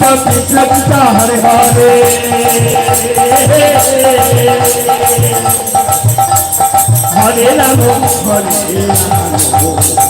হরে কৃষ্ণ কৃষ্ণ কৃষ্ণ হরে হরে হরে রাম হরে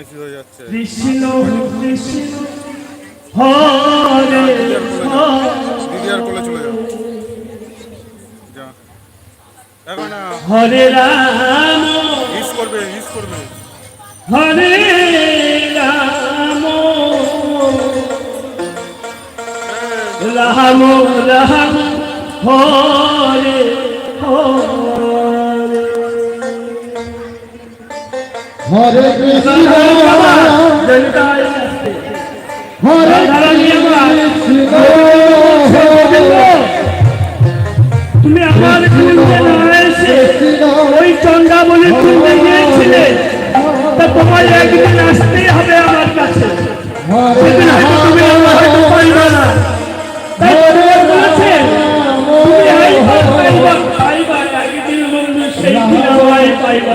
বদমাইশি হয়ে যাচ্ছে। কৃষ্ণ কৃষ্ণ হরে হরে। কোলে চলে যাও। যা। এখন হরে রাম। ইস করবে ইস করবে। হরে রাম। রাম রাম হরে হরে। হরে কৃষ্ণ হরে তুমি আমার ওই চন্দ্রাবলী কুঞ্জে গিয়েছিলে তা তোমার একদিন আসতেই হবে আমার কাছে তুমি আমার হয়তো পাইবে না তাই তোমার বলেছে তুমি পাইবা পাইবা একদিন বন্ধু সেই দিন আমায় পাইবা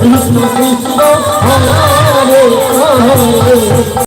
কৃষ্ণ কৃষ্ণ হরে হরে